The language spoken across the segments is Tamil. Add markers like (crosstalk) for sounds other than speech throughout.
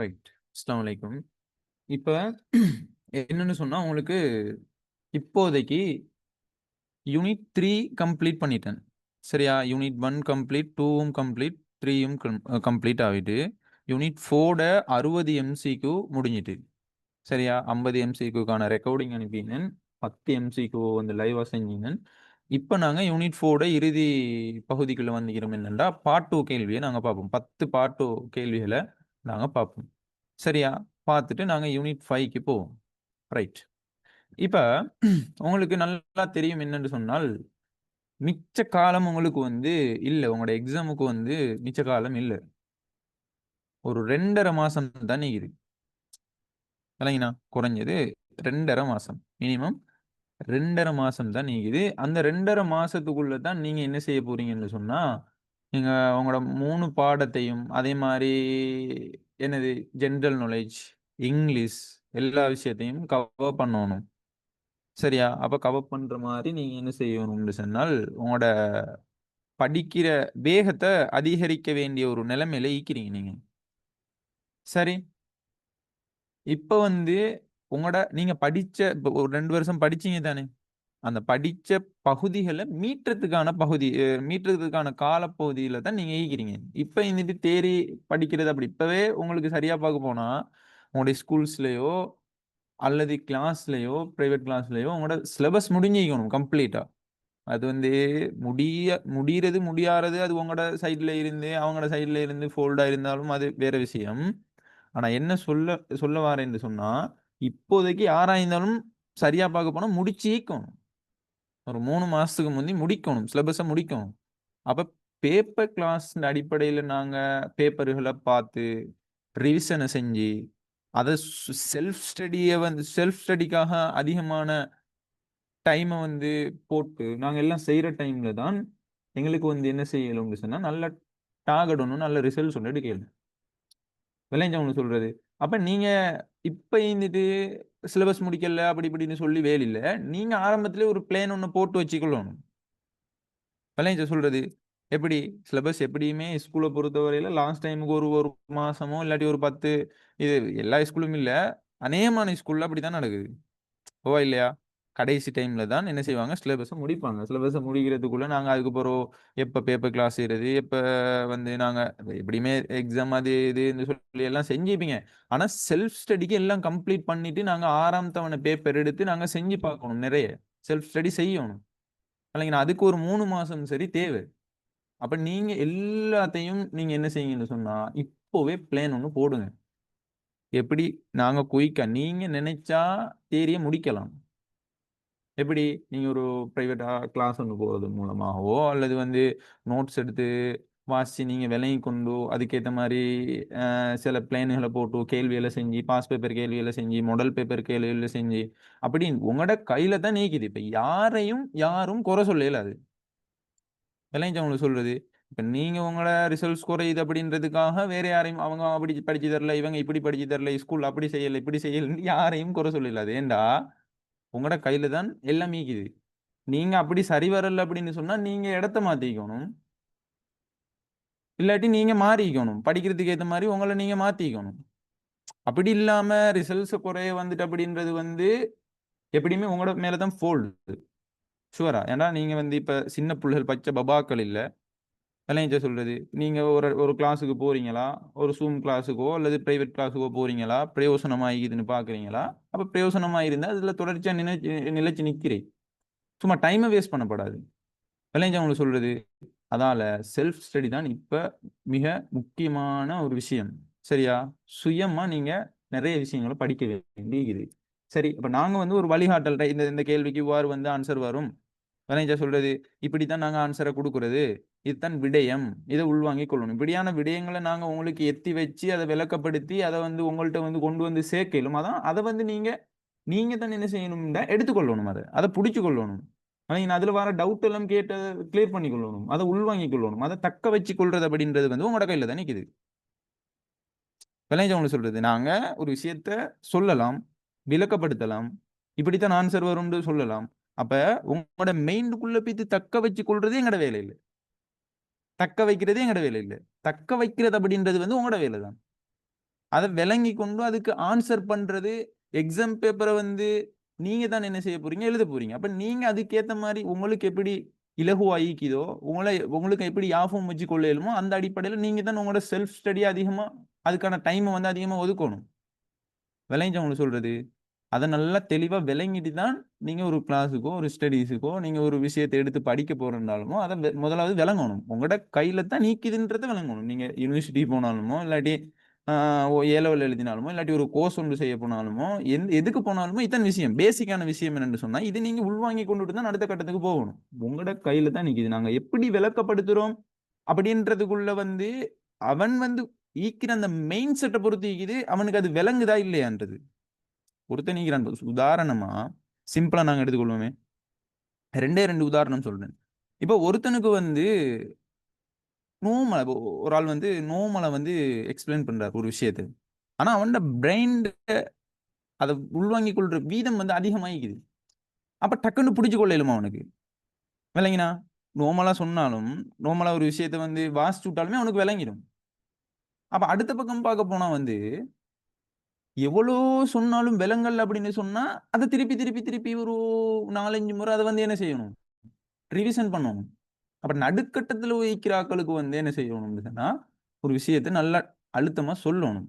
ரைட். அஸ்லாம் அலைக்கும். இப்போ என்னன்னு சொன்னால் உங்களுக்கு இப்போதைக்கு யூனிட் த்ரீ கம்ப்ளீட் பண்ணிட்டேன். சரியா? யூனிட் ஒன் கம்ப்ளீட், டூவும் கம்ப்ளீட், 3யும் கம் கம்ப்ளீட் ஆகிட்டு யூனிட் ஃபோர்ட அறுபது எம்சிக்கு முடிஞ்சிட்டு. சரியா? ஐம்பது எம்சிக்குக்கான ரெக்கார்டிங் அனுப்பினேன். பத்து எம்சிக்கு வந்து லைவாக செஞ்சினேன். இப்போ நாங்கள் யூனிட் ஃபோர்ட இறுதி பகுதிக்குள்ளே வந்துக்கிறோம் என்னென்னா பார்ட் டூ கேள்வியை நாங்கள் பார்ப்போம். 10 பார்ட் டூ கேள்விகளை நாங்கள் பார்ப்போம். சரியா? பார்த்துட்டு நாங்கள் யூனிட் ஃபைவ்க்கு போவோம். ரைட். இப்போ உங்களுக்கு நல்லா தெரியும் என்னன்னு சொன்னால், மிச்ச காலம் உங்களுக்கு வந்து இல்லை உங்களோட எக்ஸாமுக்கு வந்து மிச்ச காலம் இல்லை ஒரு 2 1/2 மாசம் தான் நீக்குது. விளங்கினா? குறைஞ்சது 2 1/2 மாசம். மினிமம் 2 1/2 மாசம் தான் நீக்குது. அந்த 2 1/2 மாசத்துக்குள்ள தான் நீங்க என்ன செய்ய போறீங்கன்னு சொன்னா, நீங்க உங்களோட 3 பாடத்தையும் அதே மாரி என்னது ஜென்ரல் நாலேட்ஜ், இங்கிலீஷ் எல்லா விஷயத்தையும் கவர் பண்ணணும். சரியா? அப்ப கவர் பண்ற மாரி நீங்க என்ன செய்யணும்னு சொன்னால், உங்களோட படிக்கிற வேகத்த அதிகரிக்க வேண்டிய ஒரு நிலைமையில இருக்கிறீங்க நீங்க. சரி. இப்ப வந்து உங்களோட நீங்க படிச்ச இப்ப ஒரு 2 வருஷம் படிச்சீங்க தானே? அந்த படிச்ச பகுதிகளை மீட்டுறதுக்கான பகுதி மீட்டுறதுக்கான காலப்பகுதியில தான் நீங்க இருக்கிறீங்க. இப்ப இருந்துட்டு தியரி படிக்கிறது அப்படி இப்பவே உங்களுக்கு சரியா பார்க்க போனா, உங்களுடைய ஸ்கூல்ஸ்லயோ அல்லது கிளாஸ்லயோ, பிரைவேட் கிளாஸ்லயோ உங்களோட சிலபஸ் முடிஞ்சிக்கணும் கம்ப்ளீட்டா. அது வந்து முடிய முடியறது, முடியாதது அது உங்களோட சைட்ல இருந்து, அவங்களோட சைட்ல இருந்து ஃபோல்டா இருந்தாலும் அது வேற விஷயம். ஆனா என்ன சொல்ல சொல்ல வரேன்னு சொன்னா, இப்போதைக்கு யாராயிருந்தாலும் சரியா பார்க்க போனா முடிச்சீக்கணும். ஒரு மூணு மாசத்துக்கு முந்தி முடிக்கணும். சிலபஸை முடிக்கணும். அப்ப பேப்பர் கிளாஸ் அடிப்படையில் நாங்க பேப்பர்களை பார்த்து, ரிவிஷனை செஞ்சு, அதை செல்ஃப் ஸ்டடியை வந்து செல்ஃப் ஸ்டடிக்காக அதிகமான டைமை வந்து போட்டு, நாங்கள் எல்லாம் செய்கிற டைமில் தான் எங்களுக்கு வந்து என்ன செய்யலும்னு சொன்னால் நல்ல டார்கெட் ஒன்று நல்ல ரிசல்ட்ஸ் ஒன்று எடுக்கல விளங்கிச்சா உங்களுக்கு சொல்கிறது அப்போ நீங்கள் இப்போ இருந்துட்டு சிலபஸ் முடிக்கல அப்படி இப்படின்னு சொல்லி வேலை இல்லை நீங்க ஆரம்பத்திலே ஒரு பிளான் ஒன்று போட்டு வச்சுக்கொள்ளணும். விளங்கிச்சா சொல்றது? எப்படி? சிலபஸ் எப்படியுமே ஸ்கூலை பொறுத்தவரையில லாஸ்ட் டைமுக்கு ஒரு ஒரு மாசமோ இல்லாட்டி ஒரு 10 இது எல்லா ஸ்கூலும் இல்லை அநேகமான ஸ்கூல்ல அப்படித்தான் நடக்குது. ஓ இல்லையா? கடைசி டைம்ல தான் என்ன செய்வாங்க, சிலபஸை முடிப்பாங்க. சிலபஸை முடிக்கிறதுக்குள்ள நாங்கள் அதுக்கு பிறகு பேப்பர் கிளாஸ் செய்யறது எப்போ வந்து நாங்கள் எப்படியுமே எக்ஸாம் அது இதுன்னு சொல்லி எல்லாம் செஞ்சுப்பீங்க ஆனால் செல்ஃப் ஸ்டடிக்கு எல்லாம் கம்ப்ளீட் பண்ணிட்டு நாங்கள் ஆறாம் தவணை பேப்பர் எடுத்து நாங்கள் செஞ்சு பார்க்கணும் நிறைய. செல்ஃப் ஸ்டடி செய்யணும். இல்லைங்கண்ணா அதுக்கு ஒரு மூணு மாதம் சரி தேவை. அப்போ நீங்கள் எல்லாத்தையும் நீங்கள் என்ன செய்யுங்கன்னு சொன்னால் இப்போவே பிளான் ஒன்று போடுங்க. எப்படி? நாங்கள் குயிக்காக நீங்கள் நினைச்சா தியரிய முடிக்கலாம். எப்படி? நீங்கள் ஒரு ப்ரைவேட்டாக கிளாஸ் ஒன்று போகிறது மூலமாகவோ, அல்லது வந்து நோட்ஸ் எடுத்து வாசித்து நீங்கள் விலகி கொண்டு, அதுக்கேற்ற மாதிரி சில பிளான்களை போட்டு கேள்வியில் செஞ்சு, பாஸ் பேப்பர் கேள்வியில் செஞ்சு, மாடல் பேப்பர் கேள்வியில் செஞ்சு, அப்படி உங்களோட கையில் தான் நீக்குது. இப்போ யாரையும் யாரும் குறை சொல்ல அது விளைஞ்சவங்களுக்கு சொல்கிறது இப்போ நீங்கள் உங்களோட ரிசல்ட்ஸ் குறையுது அப்படின்றதுக்காக வேறு யாரையும் அவங்க அப்படி படித்து தரல, இவங்க இப்படி படித்து தரல, ஸ்கூல் அப்படி செய்யலை இப்படி செய்யலைன்னு யாரையும் குறை சொல்ல அது ஏண்டா உங்களோட கையில தான் எல்லாம் மீக்குது. நீங்க அப்படி சரி வரல அப்படின்னு சொன்னா, நீங்க இடத்த மாத்திக்கணும். இல்லாட்டி நீங்க மாறிக்கணும். படிக்கிறதுக்கு ஏத்த மாதிரி உங்களை நீங்க மாத்திக்கணும். அப்படி இல்லாம ரிசல்ட்ஸ் குறைய வந்துட்டு அப்படின்றது வந்து, எப்படியுமே உங்களோட மேலே தான் ஃபோல்ட். ஷூரா? ஏன்னா நீங்க வந்து இப்ப சின்ன புள்ளைகள் பச்ச பபாக்கள் இல்லை விளைஞ்ச சொல்கிறது நீங்கள் ஒரு ஒரு கிளாஸுக்கு போகிறீங்களா ஒரு சூம் கிளாஸுக்கோ அல்லது ப்ரைவேட் கிளாஸுக்கோ போகிறீங்களா பிரயோசனமாக இருக்குதுன்னு பார்க்குறீங்களா அப்போ பிரயோசனமாக இருந்தா அதில் தொடர்ச்சியாக நினைச்சு நிலைச்சு நிற்கிறேன் சும்மா டைமை வேஸ்ட் பண்ணப்படாது. விளைஞ்சவங்களை உங்களுக்கு சொல்றது? அதால செல்ஃப் ஸ்டடி தான் இப்போ மிக முக்கியமான ஒரு விஷயம். சரியா? சுயமாக நீங்கள் நிறைய விஷயங்கள படிக்க வேண்டியது சரி, இப்போ நாங்கள் வந்து ஒரு வழிகாட்டல் இந்த இந்த கேள்விக்கு இவ்வாறு வந்து ஆன்சர் வரும். விளங்கிச்சா சொல்றது? இப்படித்தான் நாங்க ஆன்சரை கொடுக்கறது இதுதான் விடயம். இதை உள்வாங்கிக் கொள்ளணும். இப்படியான விடயங்களை நாங்க உங்களுக்கு எத்தி வச்சு, அதை விளக்கப்படுத்தி, அதை வந்து உங்கள்கிட்ட வந்து கொண்டு வந்து சேர்க்கையிலும், அதான் அதை வந்து நீங்க நீங்க தான் என்ன செய்யணும்னா எடுத்துக்கொள்ளணும் அதை அதை பிடிச்சு கொள்ளணும். நீங்கள் அதில் வர டவுட் எல்லாம் கேட்டு கிளியர் பண்ணி கொள்ளணும். அதை உள்வாங்கிக் கொள்ளணும். அதை தக்க வச்சு கொள்றது அப்படின்றது வந்து உங்களோட கையில் தான் நிக்குது. விளங்கிச்சா உங்களுக்கு சொல்றது? நாங்க ஒரு விஷயத்த சொல்லலாம், விளக்கப்படுத்தலாம். இப்படித்தான் ஆன்சர் வரும்னு சொல்லலாம். அப்ப உங்களோட மைண்டுக்குள்ள பித்து தக்க வச்சு கொள்றது எங்கட வேலை இல்லை. தக்க வைக்கிறது எங்கட வேலை இல்லை. தக்க வைக்கிறது அப்படின்றது வந்து உங்களோட வேலை தான். அதை விளங்கி கொண்டு அதுக்கு ஆன்சர் பண்றது எக்ஸாம் பேப்பரை வந்து நீங்க தான் என்ன செய்ய போறீங்க? எழுத போறீங்க. அப்ப நீங்க அதுக்கேற்ற மாதிரி உங்களுக்கு எப்படி இலகுவாயிக்குதோ உங்களை உங்களுக்கு எப்படி யாபம் வச்சு கொள்ளையிலுமோ அந்த அடிப்படையில் நீங்க தான் உங்களோட செல்ஃப் ஸ்டடி அதிகமா அதுக்கான டைமை வந்து அதிகமா ஒதுக்கணும். விளைஞ்சவங்களுக்கு சொல்றது? அதை நல்லா தெளிவாக விளங்கிட்டு தான் நீங்கள் ஒரு கிளாஸுக்கோ ஒரு ஸ்டடீஸுக்கோ நீங்கள் ஒரு விஷயத்தை எடுத்து படிக்க போகிறனாலுமோ அதை முதலாவது விளங்கணும். உங்களோட கையில் தான் நீக்குதுன்றதை விளங்கணும். நீங்கள் யூனிவர்சிட்டி போனாலுமோ இல்லாட்டி ஏலவில் எழுதினாலுமோ இல்லாட்டி ஒரு கோர்ஸ் ஒன்று செய்ய போனாலுமோ எந்த எதுக்கு போனாலுமோ இத்தனை விஷயம் பேசிக்கான விஷயம் என்னென்னு சொன்னால் இது நீங்கள் உள்வாங்கி கொண்டுட்டு தான் அடுத்த கட்டத்துக்கு போகணும். உங்களோட கையில் தான் நிற்கிது நாங்கள் எப்படி விளக்கப்படுத்துகிறோம் அப்படின்றதுக்குள்ள வந்து அவன் வந்து ஈக்கிற அந்த மெயின் செட்டை பொறுத்து ஈக்குது அவனுக்கு அது விளங்குதா இல்லையான்றது. ஒருத்தன் நீக்கிறான் உதாரணமா சிம்பிளா நாங்க எடுத்துக்கொள்வோமே. ரெண்டே ரெண்டு உதாரணம் சொல்றேன். இப்போ ஒருத்தனுக்கு வந்து நோமலை ஒரு ஆள் வந்து நோமலை வந்து எக்ஸ்பிளைன் பண்றாரு ஒரு விஷயத்தை. ஆனா அவனோட பிரெயின் அதை உள்வாங்கிக் கொள்ற வீதம் வந்து அதிகமாகிக்குது. அப்ப டக்குன்னு பிடிச்சு கொள்ளையிலுமா அவனுக்கு? விளங்கினா? நோமலா சொன்னாலும் நோமலா ஒரு விஷயத்த வந்து வாசிச்சு விட்டாலுமே அவனுக்கு விளங்கிடும். அப்ப அடுத்த பக்கம் பார்க்க போனா வந்து எவ்வளோ சொன்னாலும் விலங்கல் அப்படின்னு சொன்னா அதை திருப்பி திருப்பி திருப்பி ஒரு நாலஞ்சு முறை அதை வந்து என்ன செய்யணும்? ரிவிஷன் பண்ணணும். அப்ப நடுக்கட்டத்துல வைக்கிற ஆக்களுக்கு வந்து என்ன செய்யணும்னு சொன்னா ஒரு விஷயத்தை நல்லா அழுத்தமா சொல்லணும்.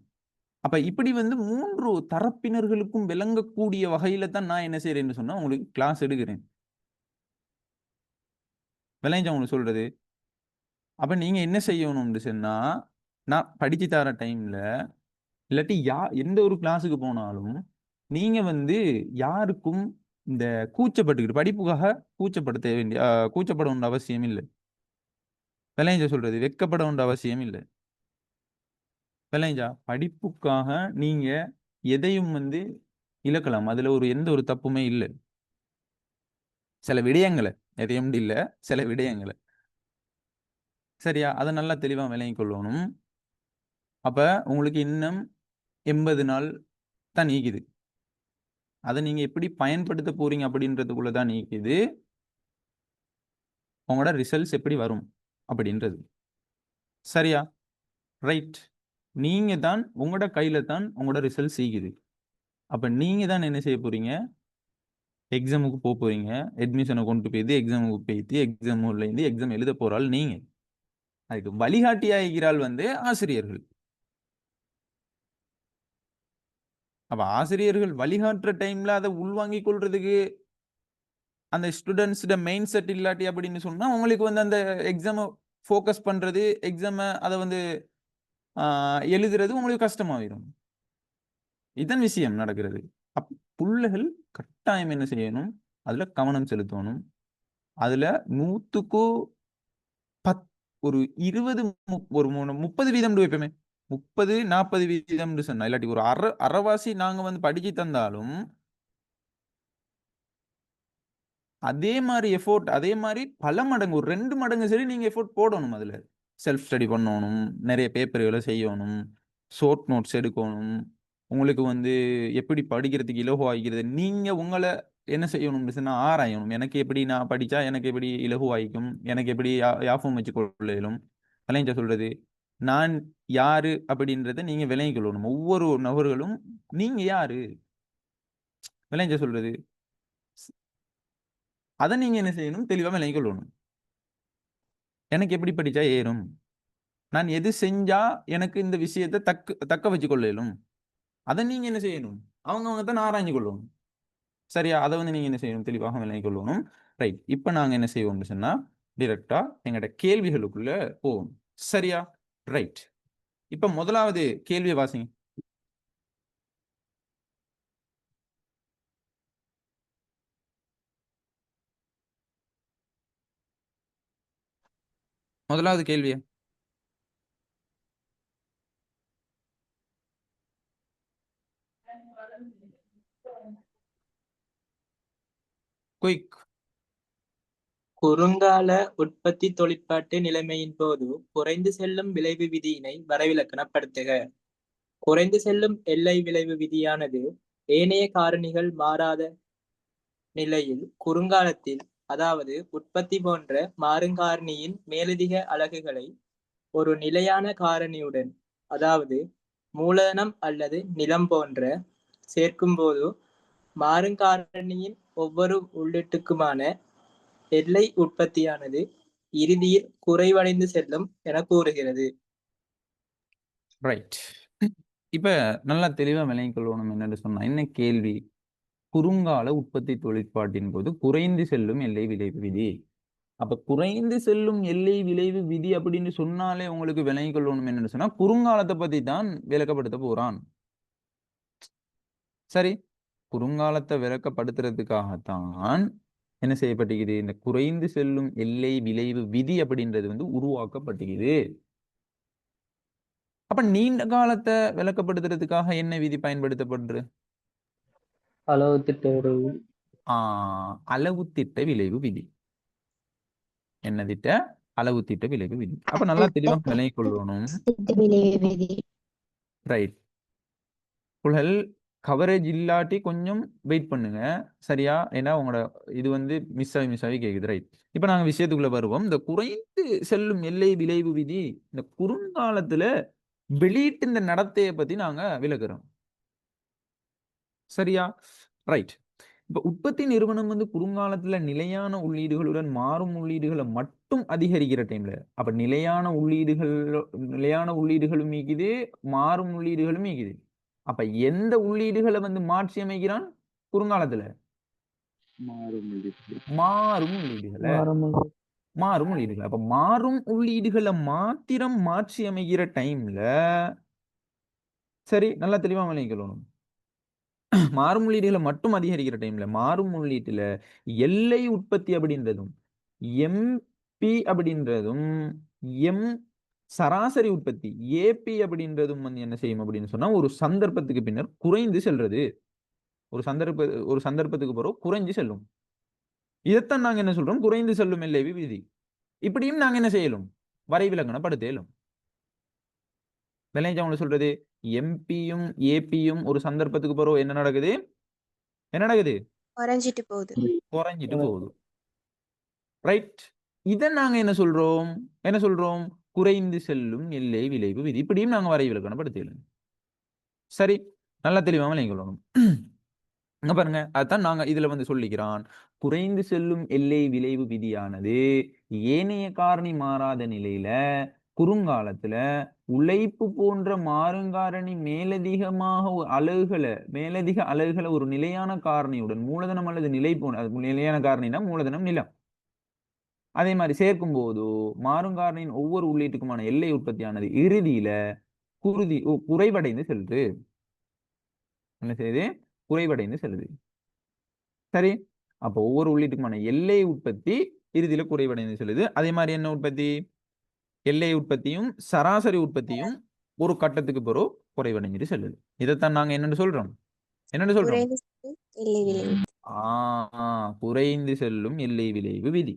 அப்ப இப்படி வந்து மூன்று தரப்பினர்களுக்கும் விளங்கக்கூடிய வகையில தான் நான் என்ன செய்யறேன்னு சொன்னா உங்களுக்கு கிளாஸ் எடுக்கிறேன். விளைஞ்ச உங்களுக்கு சொல்றது? அப்ப நீங்க என்ன செய்யணும்னு சொன்னா நான் படிச்சு தர டைம்ல இல்லாட்டி யா எந்த ஒரு கிளாஸுக்கு போனாலும் நீங்க வந்து யாருக்கும் இந்த கூச்சப்பட்டுக்கிட்டு படிப்புக்காக கூச்சப்படுத்த வேண்டிய கூச்சப்பட வேண்டிய அவசியம் இல்லை. விளைஞ்சா சொல்றது? வெக்கப்பட வேண்டிய அவசியம் இல்லை. விளைஞ்சா படிப்புக்காக நீங்க எதையும் வந்து இழக்கலாம். அதுல ஒரு எந்த ஒரு தப்புமே இல்லை. சில விடயங்களை எதையும் இல்லை சில விடயங்களை. சரியா? அதை நல்லா தெளிவாக விளங்கிக் கொள்ளணும் அப்ப உங்களுக்கு இன்னும் எண்பது நாள் தான் நீக்குது. அதை நீங்கள் எப்படி பயன்படுத்த போறீங்க அப்படின்றதுக்குள்ள தான் நீக்குது. உங்களோட ரிசல்ட்ஸ் எப்படி வரும் அப்படின்றது. சரியா? ரைட் நீங்கள் தான் உங்களோட கையில் தான் உங்களோட ரிசல்ட் சீக்குது அப்போ நீங்கள் தான் என்ன செய்ய போகிறீங்க எக்ஸாமுக்கு போக போகிறீங்க அட்மிஷனை கொண்டு போய்த்து எக்ஸாமுக்கு போய்த்து எக்ஸாம் இருந்து எக்ஸாம் எழுத போறாள் நீங்கள் அதுக்கு வழிகாட்டியாகிறாள் வந்து ஆசிரியர்கள். அப்போ ஆசிரியர்கள் வழிகாட்டுற டைமில் அதை உள்வாங்கிக் கொள்றதுக்கு அந்த ஸ்டூடெண்ட்ஸோட மெயின் செட் இல்லாட்டி அப்படின்னு சொன்னால் உங்களுக்கு வந்து அந்த எக்ஸாமை ஃபோக்கஸ் பண்ணுறது எக்ஸாமை அதை வந்து எழுதுறது உங்களுக்கு கஷ்டமாயிரும். இதன் விஷயம் நடக்கிறது. அப் புள்ளைகள் கட்டாயம் என்ன செய்யணும்? அதில் கவனம் செலுத்தணும். அதில் நூற்றுக்கோ பத் ஒரு இருபது மு- ஒரு மூணு முப்பது வீதம் வைப்போமே. முப்பது நாற்பது வீதம்னு சொன்னா இல்லாட்டி ஒரு அரை அறவாசி நாங்க வந்து படிச்சு தந்தாலும் அதே மாதிரி எஃபோர்ட் அதே மாதிரி பல மடங்கு ஒரு ரெண்டு மடங்கு சரி நீங்க எஃபோர்ட் போடணும் அதுல. செல்ஃப் ஸ்டடி பண்ணணும் நிறைய பேப்பர்களை செய்யணும் ஷோர்ட் நோட்ஸ் எடுக்கணும் உங்களுக்கு வந்து எப்படி படிக்கிறதுக்கு இலகுவாகிக்கிறது நீங்க உங்களை என்ன செய்யணும்னு சொன்னா ஆராயணும். எனக்கு எப்படி நான் படிச்சா எனக்கு எப்படி இலகுவாய்க்கும் எனக்கு எப்படி யா- வச்சு கொள்ளையிலும். விளைஞ்ச சொல்றது? நான் யாரு அப்படின்றத நீங்க விளங்கி கொள்ளணும். ஒவ்வொரு நபர்களும் நீங்க யாரு? விளைஞ்ச சொல்றது. அதை நீங்க என்ன செய்யணும்? தெளிவா விளங்கி கொள்ளணும். எனக்கு எப்படி படிச்சா ஏறும்? நான் எது செஞ்சா எனக்கு இந்த விஷயத்தை தக்க தக்க வச்சு கொள்ளலும்? அதை நீங்க என்ன செய்யணும்? அவங்க அவங்க தான் ஆராய்ஞ்சு கொள்ளணும். சரியா? அதை வந்து நீங்க என்ன செய்யணும்? தெளிவாக விளங்கி கொள்ளணும். ரைட். இப்போ நாங்க என்ன செய்வோம்னு சொன்னா டிரெக்டா எங்கள்கிட்ட கேள்விகளுக்குள்ள போவோம். சரியா? ரைட் இப்ப முதலாவது கேள்வி வாசிங்க. முதலாவது கேள்வியா. குயிக் குறுங்கால உற்பத்தி தொழிற்பாட்டு நிலைமையின் போது குறைந்து செல்லும் விளைவு விதியினை வரைவிலக்கணப்படுத்துக. குறைந்து செல்லும் எல்லை விளைவு விதியானது ஏனைய காரணிகள் மாறாத நிலையில் குறுங்காலத்தில் அதாவது உற்பத்தி போன்ற மாறுங்காரணியின் மேலதிக அலகுகளை ஒரு நிலையான காரணியுடன் அதாவது மூலதனம் அல்லது நிலம் போன்ற சேர்க்கும்போது மாறுங்காரணியின் ஒவ்வொரு உள்ளீட்டுக்குமான எல்லை உற்பத்தியானது இறுதியில் குறைவடைந்து செல்லும் என கூறுகிறது. ரைட் இப்ப நல்லா தெளிவா விளங்கிக் கொள்ளணும் என்னன்னு சொன்னா என்ன கேள்வி? குறுங்கால உற்பத்தி தொழிற்பாட்டின் போது குறைந்து செல்லும் எல்லை விளைவு விதி. அப்ப குறைந்து செல்லும் எல்லை விளைவு விதி அப்படின்னு சொன்னாலே உங்களுக்கு விளங்கிக் கொள்ளணும் என்னன்னு சொன்னா குறுங்காலத்தை பத்தி தான் விளக்கப்படுத்த போறான். சரி குறுங்காலத்தை விளக்கப்படுத்துறதுக்காகத்தான் என்ன செய்யப்பட்டிருக்குது? இந்த குறைந்து செல்லும் எல்லை விளைவு விதி அப்படின்றது வந்து உருவாக்கப்பட்டிருக்குது. அப்ப நீண்ட காலத்தை விளக்கப்படுத்துறதுக்காக என்ன விதி பயன்படுத்தப்படுது? அளவு திட்ட விளைவு. ஆஹ் அளவு திட்ட விளைவு விதி. என்ன திட்ட? அளவு திட்ட விளைவு விதி. அப்ப நல்லா தெளிவா விளங்கிக் கொள்ளணும் ரைட் புகழ் கவரேஜ் இல்லாட்டி கொஞ்சம் வெயிட் பண்ணுங்க. சரியா? ஏன்னா உங்களோட இது வந்து மிஸ் ஆகி மிஸ் ஆகி கேக்குது ரைட் இப்ப நாங்க விஷயத்துக்குள்ள வருவோம். இந்த குறைந்து செல்லும் எல்லை விளைவு விதி இந்த குறுங்காலத்துல வெளியிட்டு இந்த நடத்தையை பத்தி நாங்க விளக்குறோம். சரியா? ரைட் இப்ப உற்பத்தி நிறுவனம் வந்து குறுங்காலத்துல நிலையான உள்ளீடுகளுடன் மாறும் உள்ளீடுகளை மட்டும் அதிகரிக்கிற டைம்ல அப்ப நிலையான உள்ளீடுகள் நிலையான உள்ளீடுகளும் மீக்குது மாறும் உள்ளீடுகளும் மீக்குது அப்ப எந்த உள்ளீடுகளை வந்து மாற்றி அமைக்கிறான்? குறுங்காலத்துல. மாறும் உள்ளீடுகளை. மாறும் உள்ளீடுகள். அப்ப மாறும் உள்ளீடுகளை மாத்திரம் மாற்றி அமைகிற டைம்ல சரி நல்லா தெளிவா விளங்கிக்கணும் மாறும் உள்ளீடுகளை மட்டும் அதிகரிக்கிற டைம்ல மாறும் உள்ளீட்டுல எல்லை உற்பத்தி அப்படின்றதும் எம்பி அப்படின்றதும் எம் சராசரி உற்பத்தி ஏபி அப்படின்றதும் வந்து என்ன செய்யும் அப்படின்னு சொன்னா ஒரு சந்தர்ப்பத்துக்கு பின்னர் குறைந்து செல்றது. ஒரு சந்தர்ப்ப ஒரு சந்தர்ப்பத்துக்கு பிறகு குறைஞ்சு செல்லும். இதைத்தான் நாங்க என்ன சொல்றோம்? குறைந்து செல்லும் எல்லை விதி. இப்படியும் நாங்க என்ன செய்யலும்? வரைவிலக்கணப்படுத்தலும் விளைஞ்சவங்க சொல்றது எம்பியும் ஏபியும் ஒரு சந்தர்ப்பத்துக்கு பிறகு என்ன நடக்குது? என்ன நடக்குது? குறைஞ்சிட்டு போகுது. குறைஞ்சிட்டு போகுது. ரைட் இதை நாங்க என்ன சொல்றோம்? என்ன சொல்றோம்? குறைந்து செல்லும் எல்லை விளைவு விதி. இப்படியும் நாங்க வரைவிலக்கணப்படுத்தலும் சரி நல்லா தெளிவா விளங்கிக்கொள்ளணும் இங்க பாருங்க அதான் நாங்க இதுல வந்து சொல்லிக்கிறான். குறைந்து செல்லும் எல்லை விளைவு விதியானது ஏனைய காரணி மாறாத நிலையில குறுங்காலத்துல உழைப்பு போன்ற மாறுங்காரணி மேலதிகமாக ஒரு அலகுகளை மேலதிக அலகுகளை ஒரு நிலையான காரணியுடன் மூலதனம் அல்லது நிலை போன நிலையான காரணினா மூலதனம் நிலம். அதே மாதிரி சேர்க்கும் போது மாறுங்காரணியின் ஒவ்வொரு உள்ளீட்டுக்குமான எல்லை உற்பத்தியானது இறுதியில குருதி குறைவடைந்து செல்லுது. என்ன செய்யுது? குறைவடைந்து செல்லுது. சரி. அப்போ ஒவ்வொரு உள்ளீட்டுக்குமான எல்லை உற்பத்தி இறுதியில குறைவடைந்து செல்லுது. அதே மாதிரி என்ன உற்பத்தி? எல்லை உற்பத்தியும் சராசரி உற்பத்தியும் ஒரு கட்டத்துக்கு பிறகு குறைவடைஞ்சிட்டு செல்லுது. இதைத்தான் நாங்க என்னன்னு சொல்றோம்? என்னன்னு சொல்றோம்? குறைந்து செல்லும் எல்லை விளைவு. ஆ குறைந்து செல்லும் எல்லை விளைவு விதி.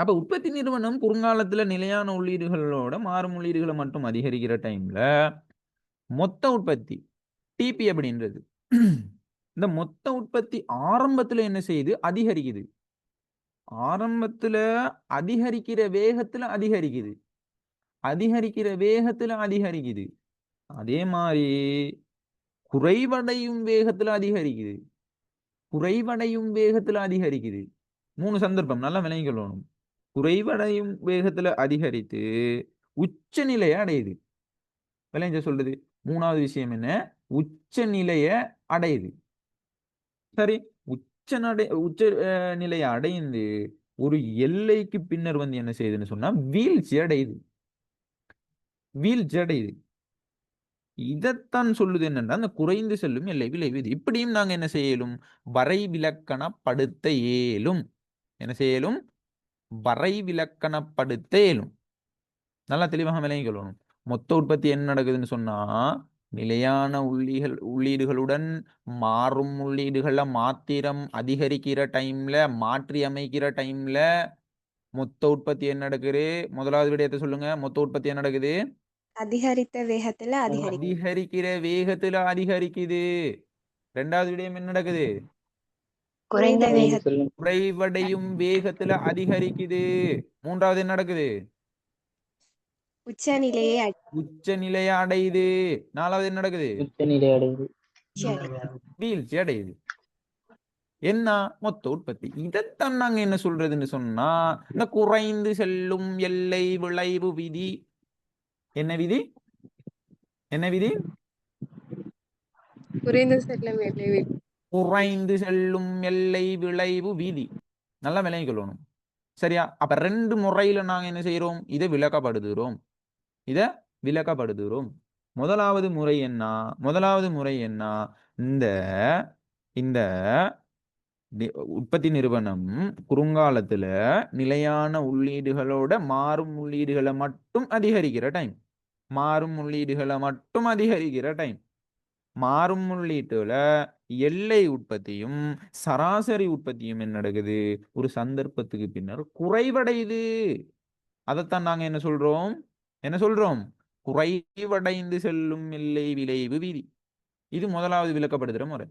அப்போ உற்பத்தி நிறுவனம் குறுங்காலத்துல நிலையான உள்ளீடுகளோட மாறும் உள்ளீடுகளை மட்டும் அதிகரிக்கிற டைம்ல மொத்த உற்பத்தி டிபி அப்படின்றது. இந்த மொத்த உற்பத்தி ஆரம்பத்தில் என்ன செய்யுது? அதிகரிக்குது. ஆரம்பத்தில் அதிகரிக்கிற வேகத்தில் அதிகரிக்குது. அதிகரிக்கிற வேகத்தில் அதிகரிக்குது. அதே மாதிரி குறைவடையும் வேகத்தில் அதிகரிக்குது. குறைவடையும் வேகத்தில் அதிகரிக்குது. மூணு சந்தர்ப்பம். நல்லா விளங்கிக்கொள்ளணும். குறைவடையும் வேகத்துல அதிகரித்து உச்ச நிலையை அடையுது. விளைஞ்ச சொல்றது? மூணாவது விஷயம் என்ன? உச்ச நிலைய அடையுது. சரி உச்ச நடை உச்ச அஹ், நிலையை அடைந்து ஒரு எல்லைக்கு பின்னர் வந்து என்ன செய்யுதுன்னு சொன்னா வீழ்ச்சி அடையுது. வீழ்ச்சி அடையுது. இதைத்தான் சொல்லுது என்னன்னா அந்த குறைந்து செல்லும் எல்லை விளைவு இது. இப்படியும் நாங்க என்ன செய்யலும்? வரைவிலக்கணப்படுத்த இயலும். என்ன செய்யலும்? வரைவிலக்கணப்படுத்த இயலும் நல்லா தெளிவாக விளங்கிக் கொள்ளணும். மொத்த உற்பத்தி என்ன நடக்குதுன்னு சொன்னா நிலையான உள்ளீகள் உள்ளீடுகளுடன் மாறும் உள்ளீடுகளை மாத்திரம் அதிகரிக்கிற டைம்ல மாற்றி அமைக்கிற டைம்ல மொத்த உற்பத்தி என்ன நடக்குது? முதலாவது விடயத்தை சொல்லுங்க. மொத்த உற்பத்தி என்ன நடக்குது? அதிகரித்த வேகத்துல அதிகரிக்கிற வேகத்துல அதிகரிக்குது. ரெண்டாவது விடயம் என்ன நடக்குது? குறைந்த வேக குறைவடையும் வேகத்துல அதிகரிக்குது. மூன்றாவது என்ன நடக்குது? உச்சநிலையை உச்ச நிலையை அடையுது. நாலாவது என்ன நடக்குது? உச்சநிலை அடையுது. வீழ்ச்சி அடையுது. என்ன? மொத்த உற்பத்தி. இதைத்தான் நாங்க என்ன சொல்றதுன்னு சொன்னா இந்த குறைந்து செல்லும் எல்லை விளைவு விதி. என்ன விதி? என்ன விதி? குறைந்த செல்லும் எல்லை குறைந்து செல்லும் எல்லை விளைவு வீதி. நல்லா விளங்கி கொள்ளணும். சரியா? அப்ப ரெண்டு முறையில நாங்க என்ன செய்யறோம் இதை விளக்கப்படுத்துகிறோம் இதை விளக்கப்படுத்துகிறோம் முதலாவது முறை என்ன? முதலாவது முறை என்ன? இந்த இந்த உற்பத்தி நிறுவனம் குறுங்காலத்துல நிலையான உள்ளீடுகளோட மாறும் உள்ளீடுகளை மட்டும் அதிகரிக்கிற டைம் மாறும் உள்ளீடுகளை மட்டும் அதிகரிக்கிற டைம் மாறும் உள்ளீட்டுல எல்லை உற்பத்தியும் சராசரி உற்பத்தியும் என்ன நடக்குது? ஒரு சந்தர்ப்பத்துக்கு பின்னர் குறைவடையுது. அதைத்தான் நாங்க என்ன சொல்றோம்? என்ன சொல்றோம்? குறைவடைந்து செல்லும் எல்லை விளைவு விதி. இது முதலாவது விளக்கப்படுத்துற முறை.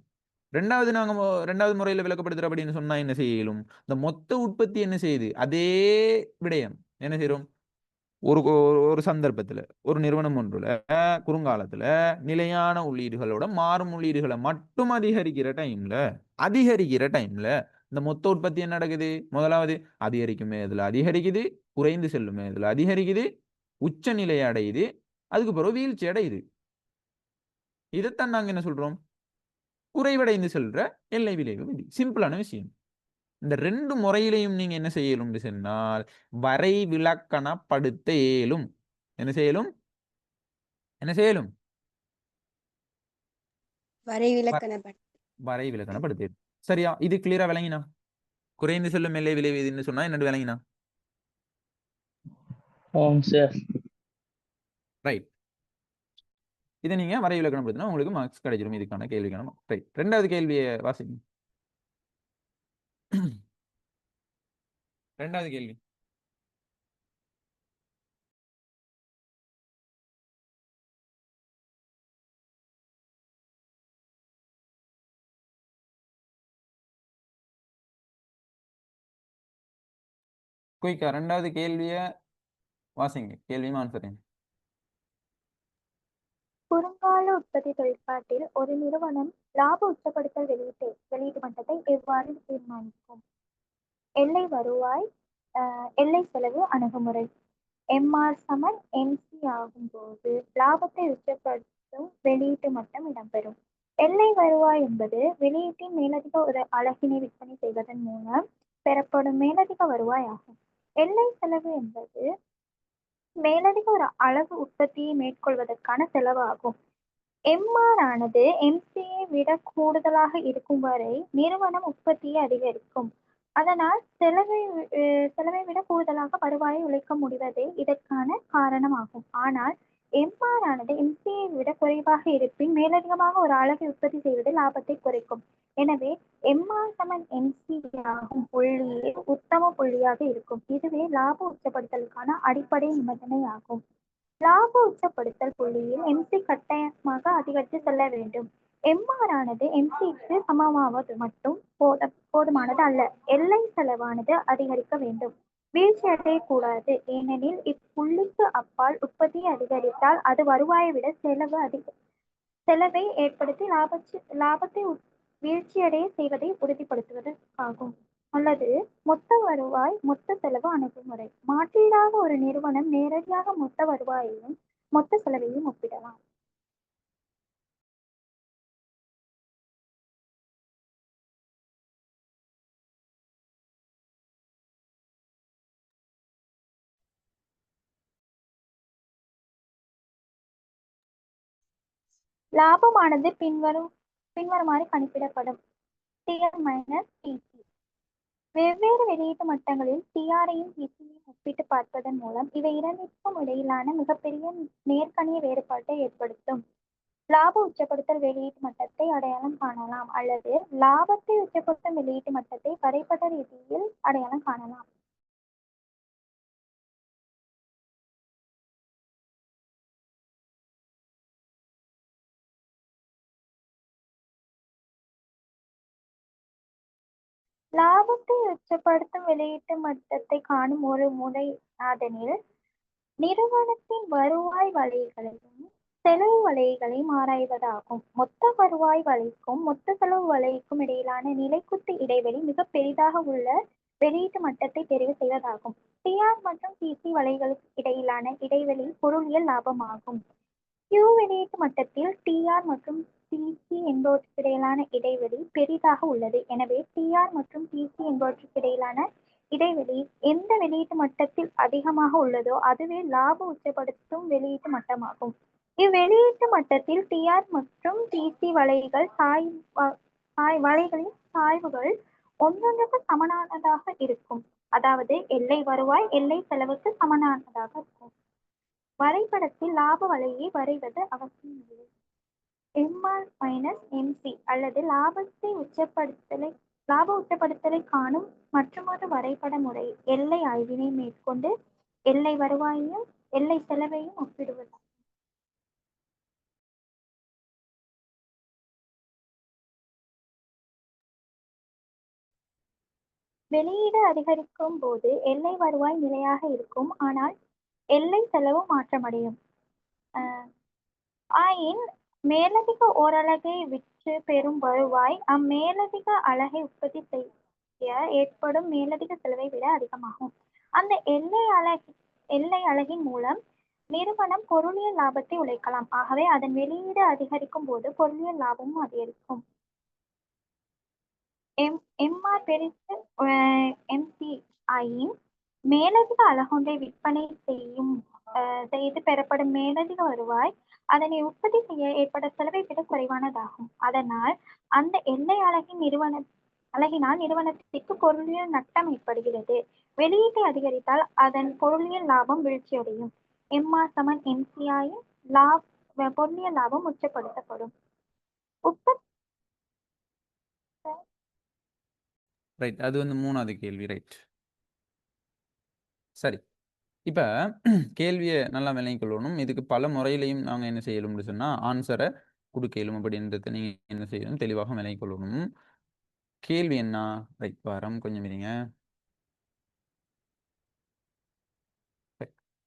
ரெண்டாவது நாங்க ரெண்டாவது முறையில விளக்கப்படுத்துற அப்படின்னு சொன்னா என்ன செய்யலும்? இந்த மொத்த உற்பத்தி என்ன செய்யுது? அதே விடயம். என்ன செய்யறோம் ஒரு ஒரு- ஒரு சந்தர்ப்பத்துல ஒரு நிறுவனம் ஒன்றுல குறுங்காலத்துல நிலையான உள்ளீடுகளோட மாறும் உள்ளீடுகளை மட்டும் அதிகரிக்கிற டைம்ல அதிகரிக்கிற டைம்ல இந்த மொத்த உற்பத்தி என்ன நடக்குது? முதலாவது அதிகரிக்குமே இதுல அதிகரிக்குது குறைந்து செல்லுமே இதுல அதிகரிக்குது உச்ச நிலையை அடையுது அதுக்கு பிறகு வீழ்ச்சி அடையுது. இதைத்தான் நாங்க என்ன சொல்றோம்? குறைவடைந்து செல்ற எல்லை விளைவு விதி சிம்பிளான விஷயம். இந்த ரெண்டு முறையிலையும் நீங்க என்ன செய்யலும் சொன்னால் வரை விலக்கணப்படுத்த இயலும் என்ன செய்யலும்? என்ன செய்யலும்? வரை இயலும். சரியா? இது கிளியரா விளங்கினா? குறைந்து செல்லும் எல்லை விளைவு விதின்னு சொன்னா என்னது விளங்கினா? ரைட் இதை நீங்க வரை விலக்கணப்படுத்தினா உங்களுக்கு மார்க்ஸ் கிடைச்சிரும் இதுக்கான கேள்விக்கான ரைட் ரெண்டாவது கேள்வியை வாசிங்க. ரெண்டாவது கேள்வி. குயிக்கா ரெண்டாவது கேள்வியை வாசிங்க. கேள்வியும் ஆன்சர் குறுங்கால உற்பத்தி தொழிற்பாட்டில் ஒரு நிறுவனம் லாப உச்சப்படுத்தல் வெளியீட்டு வெளியீட்டு மட்டத்தை எவ்வாறு தீர்மானிக்கும்? எல்லை வருவாய் எல்லை செலவு அணுகுமுறை. எம்ஆர் சமன் எம்சி ஆகும்போது லாபத்தை உச்சப்படுத்தும் வெளியீட்டு மட்டம் இடம்பெறும். எல்லை வருவாய் என்பது வெளியீட்டின் மேலதிக ஒரு அழகினை விற்பனை செய்வதன் மூலம் பெறப்படும் மேலதிக வருவாய் ஆகும் எல்லை செலவு என்பது மேலதிக ஒரு அளவு உற்பத்தியை மேற்கொள்வதற்கான செலவு ஆகும் எம்ஆர் ஆனது எம்சியை விட கூடுதலாக இருக்கும் வரை நிறுவனம் உற்பத்தியை அதிகரிக்கும். அதனால் செலவை செலவை விட கூடுதலாக வருவாயை உழைக்க முடிவதே இதற்கான காரணமாகும். ஆனால் எம்ஆர் ஆனது எம்சியை விட குறைவாக இருப்பின் மேலதிகமாக ஒரு அளவை உற்பத்தி செய்வது லாபத்தை குறைக்கும். எனவே எம்ஆர் சமன் எம்சி ஆகும் புள்ளியே உத்தம புள்ளியாக இருக்கும். இதுவே லாப உச்சப்படுத்தலுக்கான அடிப்படை நிபந்தனை ஆகும் லாப உச்சப்படுத்தல் புள்ளியில் எம்சி கட்டாயமாக அதிகரித்து செல்ல வேண்டும். எம்ஆர் ஆனது எம்சிக்கு சமமாவது மட்டும் போத போதுமானது அல்ல. எல்லை செலவானது அதிகரிக்க வேண்டும். வீழ்ச்சி அடையக்கூடாது. ஏனெனில் இப்புள்ளிக்கு அப்பால் உற்பத்தி அதிகரித்தால் அது வருவாயை விட செலவு அதிக செலவை ஏற்படுத்தி லாபச்சு லாபத்தை வீழ்ச்சியடைய செய்வதை உறுதிப்படுத்துவது ஆகும் அல்லது மொத்த வருவாய் மொத்த செலவு அணுகுமுறை. மாற்றீடாக ஒரு நிறுவனம் நேரடியாக மொத்த வருவாயையும் மொத்த செலவையும் ஒப்பிடலாம். லாபமானது பின்வரும் பின்வருமாறு கணிப்பிடப்படும் டிஆர் மைனஸ் டி வெவ்வேறு வெளியீட்டு மட்டங்களில் டிஆரையும் டிசியையும் ஒப்பிட்டு பார்ப்பதன் மூலம் இவை இரண்டிற்கும் இடையிலான மிகப்பெரிய நேர்கணிய வேறுபாட்டை ஏற்படுத்தும். லாப உச்சப்படுத்தல் வெளியீட்டு மட்டத்தை அடையாளம் காணலாம் அல்லது லாபத்தை உச்சப்படுத்தும் வெளியீட்டு மட்டத்தை வரைபட ரீதியில் அடையாளம் காணலாம். லாபத்தை உச்சப்படுத்தும் வெளியீட்டு மட்டத்தை காணும் ஒரு முறை அதனில் நிறுவனத்தின் வருவாய் வலைகளையும் செலவு வலைகளையும் ஆராய்வதாகும். மொத்த வருவாய் வலைக்கும் மொத்த செலவு வலைக்கும் இடையிலான நிலைக்குத்து இடைவெளி மிக பெரிதாக உள்ள வெளியீட்டு மட்டத்தை தெரிவு செய்வதாகும். பிஆர் மற்றும் பிசி வலைகளுக்கு இடையிலான இடைவெளி பொருளியல் லாபமாகும். கியூ வெளியீட்டு மட்டத்தில் டிஆர் மற்றும் டிசி என்பவற்றுக்கிடையிலான இடைவெளி பெரிதாக உள்ளது. எனவே டிஆர் மற்றும் டிசி என்பவற்றுக்கிடையிலான இடைவெளி எந்த வெளியீட்டு மட்டத்தில் அதிகமாக உள்ளதோ அதுவே லாப உச்சப்படுத்தும் வெளியீட்டு மட்டமாகும். இவ்வெளியீட்டு மட்டத்தில் டிஆர் மற்றும் டிசி வலைகள் சாய் சாய் வலைகளின் சாய்வுகள் ஒன்றொன்றுக்கு சமனானதாக இருக்கும். அதாவது எல்லை வருவாய் எல்லை செலவுக்கு சமனானதாக இருக்கும். வரைபடத்தில் லாப வலையை வரைவது அவசியமில்லை எம்ஆர் மைனஸ் எம்சி அல்லது லாபத்தை உச்சப்படுத்தலை லாப உச்சப்படுத்தலை காணும் மற்றொரு வரைபட முறை எல்லை ஆய்வினை மேற்கொண்டு எல்லை வருவாயையும் எல்லை செலவையும் ஒப்பிடுவது. வெளியீடு அதிகரிக்கும் போது எல்லை வருவாய் நிலையாக இருக்கும் ஆனால் எல்லை செலவு மாற்றமடையும். ஆயின் மேலதிக ஓரலகை விற்று பெறும் வருவாய் அம்மேலதிக அலகை உற்பத்தி செய்ய ஏற்படும் மேலதிக செலவை விட அதிகமாகும். அந்த எல்லை அலகி எல்லை அலகின் மூலம் நிறுவனம் பொருளியல் லாபத்தை உழைக்கலாம். ஆகவே அதன் வெளியீடு அதிகரிக்கும் போது பொருளியல் லாபமும் அதிகரிக்கும். எம் எம்ஆர் பெருசு எம்சிஐயின் மேலதிக அலகொன்றை விற்பனை செய்யும் செய்து பெறப்படும் மேலதிக வருவாய் அதனை உற்பத்தி செய்ய ஏற்பட செலவை விட குறைவானதாகும். அதனால் அந்த எல்லை அலகின் நிறுவன அலகினால் நிறுவனத்திற்கு பொருளியல் நட்டம் ஏற்படுகிறது. வெளியீட்டை அதிகரித்தால் அதன் பொருளியல் லாபம் வீழ்ச்சியடையும். எம்ஆர் சமன் எம்சிஆயின் லாப் பொருளியல் லாபம் உச்சப்படுத்தப்படும். உற்பத்தி ரைட் அது வந்து மூணாவது கேள்வி ரைட் சரி. இப்போ (clears throat) கேள்வியை நல்லா விளங்கிக் கொள்ளணும். இதுக்கு பல முறையிலையும் நாங்கள் என்ன செய்யணும்னு சொன்னால் ஆன்சரை கொடுக்கலும் அப்படின்றத நீங்கள் என்ன செய்யணும்? தெளிவாக விளங்கிக் கொள்ளணும். கேள்வி என்ன? ரைட் வாரம் கொஞ்சம் இருங்க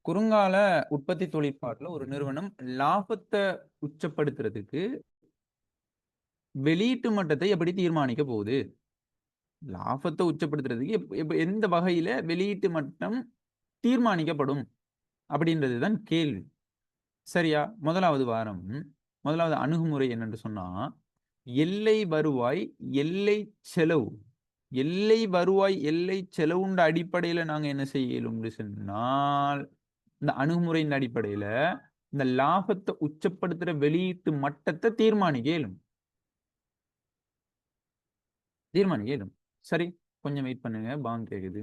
குறுங்கால உற்பத்தி தொழிற்பாட்டில் ஒரு நிறுவனம் லாபத்தை உச்சப்படுத்துறதுக்கு வெளியீட்டு மட்டத்தை எப்படி தீர்மானிக்க போகுது? லாபத்தை உச்சப்படுத்துறதுக்கு எப்- எந்த வகையில வெளியீட்டு மட்டம் தீர்மானிக்கப்படும் அப்படின்றது தான் கேள்வி. சரியா? முதலாவது வாரம் முதலாவது அணுகுமுறை என்னென்று சொன்னா எல்லை வருவாய் எல்லை செலவு. எல்லை வருவாய் எல்லை செலவுண்ட அடிப்படையில நாங்க என்ன செய்யலும்னு சொன்னால் இந்த அணுகுமுறையின் அடிப்படையில இந்த லாபத்தை உச்சப்படுத்துற வெளியீட்டு மட்டத்தை தீர்மானிக்க இயலும். தீர்மானிக்க இயலும். சரி கொஞ்சம் வெயிட் பண்ணுங்க பாங் கேக்குது.